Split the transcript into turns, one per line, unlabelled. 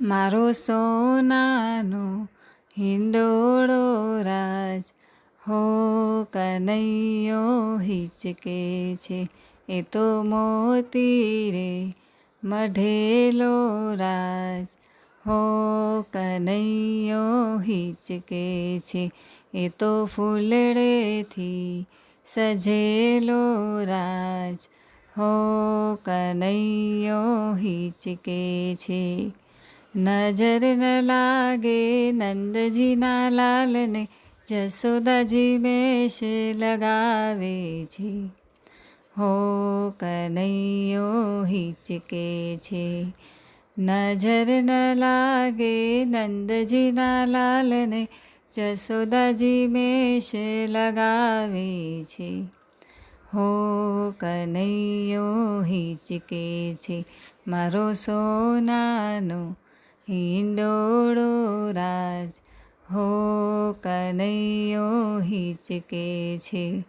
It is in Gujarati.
મારો સોનાનો હિંડોળો રાજ. હો કનૈયો, હિચકે છે એ તો મોતી રે મઢેલો રાજ. હો કનૈયો, હિચકે છે એ તો ફૂલડેથી સજેલો રાજ. હો કનૈયો, હિચકે છે નજર ન લાગે નંદજીના લાલને જસોદાજી મેષ લગાવે છે હો કનૈયો હિચકે છે નજર ન લાગે નંદજીના લાલને જસોદાજી મેષ લગાવે છે હો કનૈયો હિચકે છે મારો સોનાનો હિંડોળો રાજ હો કનૈયો હિચકે છે.